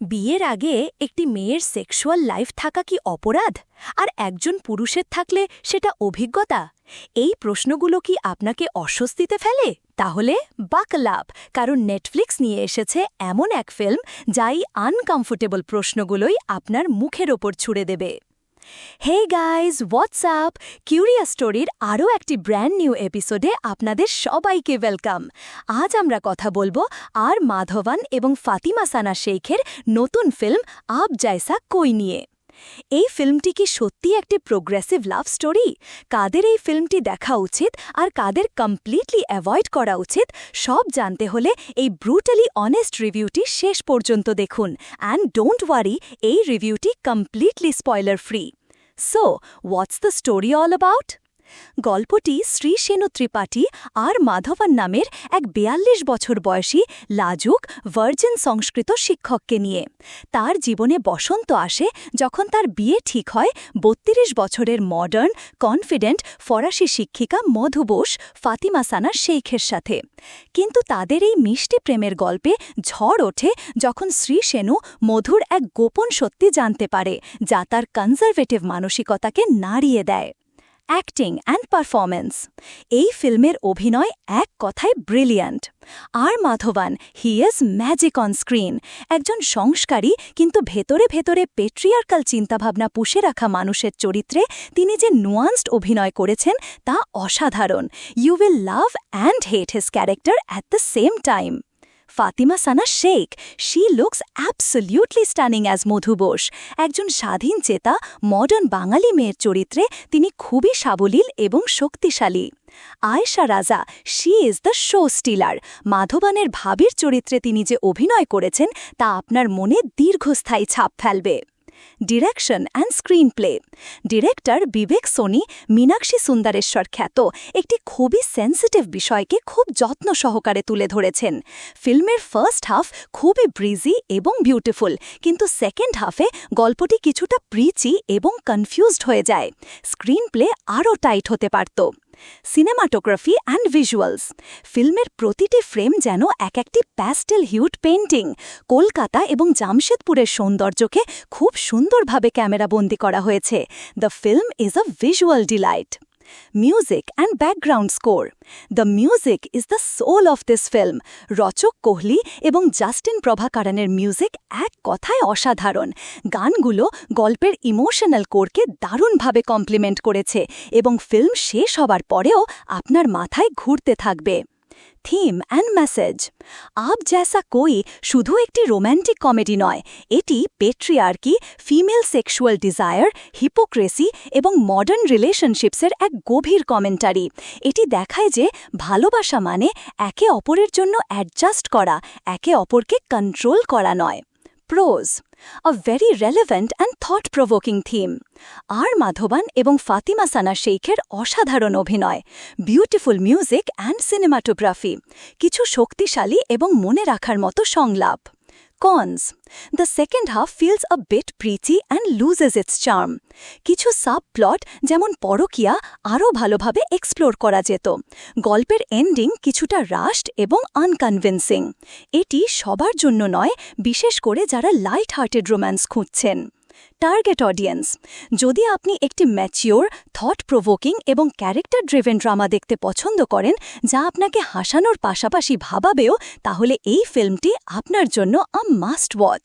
বিয়ের আগে একটি মেয়ের সেক্সুয়াল লাইফ থাকা কি অপরাধ? আর একজন পুরুষের থাকলে সেটা অভিজ্ঞতা? এই প্রশ্নগুলো কি আপনাকে অস্বস্তিতে ফেলে? তাহলে বাকলাভ কারণ নেটফ্লিক্স নিয়ে এসেছে এমন এক ফিল্ম যাই আনকমফোর্টেবল প্রশ্নগুলোই আপনার মুখের ওপর ছুড়ে দেবে। হে গাইজ হোয়াটসঅ্যাপ কিউরিয়া স্টোরির আরও একটি ব্র্যান্ড নিউ এপিসোডে আপনাদের সবাইকে ওয়েলকাম আজ আমরা কথা বলব আর মাধবান এবং ফাতিমা সানা শেখের নতুন ফিল্ম আব জায়সা কই নিয়ে। এই ফিল্মটি কি সত্যি একটি প্রোগ্রেসিভ লাভ স্টোরি কাদের এই ফিল্মটি দেখা উচিত আর কাদের কমপ্লিটলি অ্যাভয়েড করা উচিত? সব জানতে হলে এই ব্রুটালি অনেস্ট রিভিউটি শেষ পর্যন্ত দেখুন। অ্যান্ড ডোন্ট ওয়ারি এই রিভিউটি completely spoiler free So, what's the story all about? গল্পটি শ্রী সেনু ত্রিপাঠী আর মাধবান নামের এক বেয়াল্লিশ বছর বয়সী লাজুক ভার্জিন সংস্কৃত শিক্ষককে নিয়ে। তার জীবনে বসন্ত আসে যখন তার বিয়ে ঠিক হয় বত্রিশ বছরের মডার্ন কনফিডেন্ট ফরাসি শিক্ষিকা মধু বোস ফাতিমা সানা শেখের সাথে। কিন্তু তাদের এই মিষ্টি প্রেমের গল্পে ঝড় ওঠে যখন শ্রী সেনু মধুর এক গোপন সত্যি জানতে পারে যা তার কনজারভেটিভ মানসিকতাকে নাড়িয়ে দেয়। অ্যাক্টিং অ্যান্ড পারফরমেন্স এই ফিল্মের অভিনয় এক কথায় brilliant R Madhavan he is magic on screen একজন সংস্কারী, কিন্তু ভেতরে ভেতরে পেট্রিয়ার্কাল চিন্তাভাবনা পুষে রাখা মানুষের চরিত্রে তিনি যে নুয়ান্সড অভিনয় করেছেন তা অসাধারণ। You will love and hate his character at the same time Fatima Sana Shaikh. She looks absolutely stunning as Madhu Bose. একজন স্বাধীন চেতা, মডার্ন বাঙালি মেয়ের চরিত্রে তিনি খুবই সাবলীল এবং শক্তিশালী। Ayesha Raja, she is the show stealer. মাধবানের ভাবির চরিত্রে তিনি যে অভিনয় করেছেন, তা আপনার মনে দীর্ঘস্থায়ী ছাপ ফেলবে। Direction and screenplay director Vivek Soni Meenakshi Sundareshwar খ্যাত একটি খুবই সেন্সিটিভ বিষয়কে খুব যত্ন সহকারে তুলে ধরেছেন। ফিল্মের ফার্স্ট হাফ খুবই ব্রিজি এবং বিউটিফুল কিন্তু সেকেন্ড হাফে গল্পটি কিছুটা প্রিচি এবং কনফিউজড হয়ে যায়। স্ক্রিন প্লে আরও টাইট হতে পারত। সিনেমাটোগ্রাফি অ্যান্ড ভিজুয়ালস ফিল্মের প্রতিটি ফ্রেম যেন এক একটি প্যাস্টেল হিউট পেন্টিং কলকাতা এবং জামশেদপুরের সৌন্দর্যকে খুব সুন্দরভাবে ক্যামেরাবন্দি করা হয়েছে। The film is a visual delight music and background score the music is the soul of this film Rochak Kohli এবং জাস্টিন প্রভাকারানের মিউজিক এক কথায় অসাধারণ। গানগুলো গল্পের ইমোশনাল কোরকে দারুণভাবে কমপ্লিমেন্ট করেছে এবং ফিল্ম শেষ হবার পরেও আপনার মাথায় ঘুরতে থাকবে। থিম অ্যান্ড মেসেজ আব জ্যাসা কই শুধু একটি রোম্যান্টিক কমেডি নয় এটি patriarchy female sexual desire hypocrisy এবং মডার্ন রিলেশনশিপসের এক গভীর কমেন্টারি এটি দেখায় যে ভালোবাসা মানে একে অপরের জন্য অ্যাডজাস্ট করা একে অপরকে কন্ট্রোল করা নয় pros a very relevant and thought provoking theme আর মাধবান এবং ফাতিমা সানা শেখের অসাধারণ অভিনয় বিউটিফুল মিউজিক অ্যান্ড সিনেমাটোগ্রাফি কিছু শক্তিশালী এবং মনে রাখার মতো সংলাপ। Cons the second half feels a bit preachy and loses its charm কিছু সাব প্লট যেমন পরকিয়া আরও ভালোভাবে এক্সপ্লোর করা যেত। গল্পের এন্ডিং কিছুটা রাস্ট এবং আনকনভিন্সিং এটি সবার জন্য নয়, বিশেষ করে যারা লাইট হার্টেড রোম্যান্স খুঁজছেন। টার্গেট অডিয়েন্স যদি আপনি একটি ম্যাচিওর থট প্রভোকিং এবং ক্যারেক্টার ড্রিভেন ড্রামা দেখতে পছন্দ করেন, যা আপনাকে হাসানোর পাশাপাশি ভাবাবেও, তাহলে এই ফিল্মটি আপনার জন্য আ মাস্ট ওয়াচ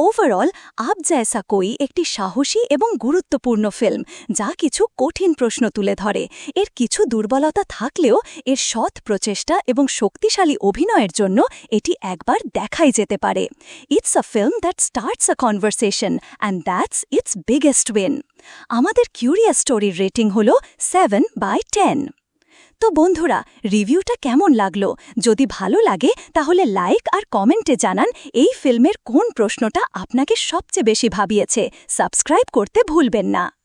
ওভারঅল আব জয়সা কই একটি সাহসী এবং গুরুত্বপূর্ণ ফিল্ম যা কিছু কঠিন প্রশ্ন তুলে ধরে। এর কিছু দুর্বলতা থাকলেও এর সৎ প্রচেষ্টা এবং শক্তিশালী অভিনয়ের জন্য এটি একবার দেখাই যেতে পারে। It's a film that starts a conversation and that's its biggest win আমাদের কিউরিয়াস স্টোরির রেটিং হল সেভেন বাই টেন তো বন্ধুরা, রিভিউটা কেমন লাগল? যদি ভালো লাগে, তাহলে লাইক আর কমেন্টে জানান এই ফিল্মের কোন প্রশ্নটা আপনাকে সবচেয়ে বেশি ভাবিয়েছে। সাবস্ক্রাইব করতে ভুলবেন না।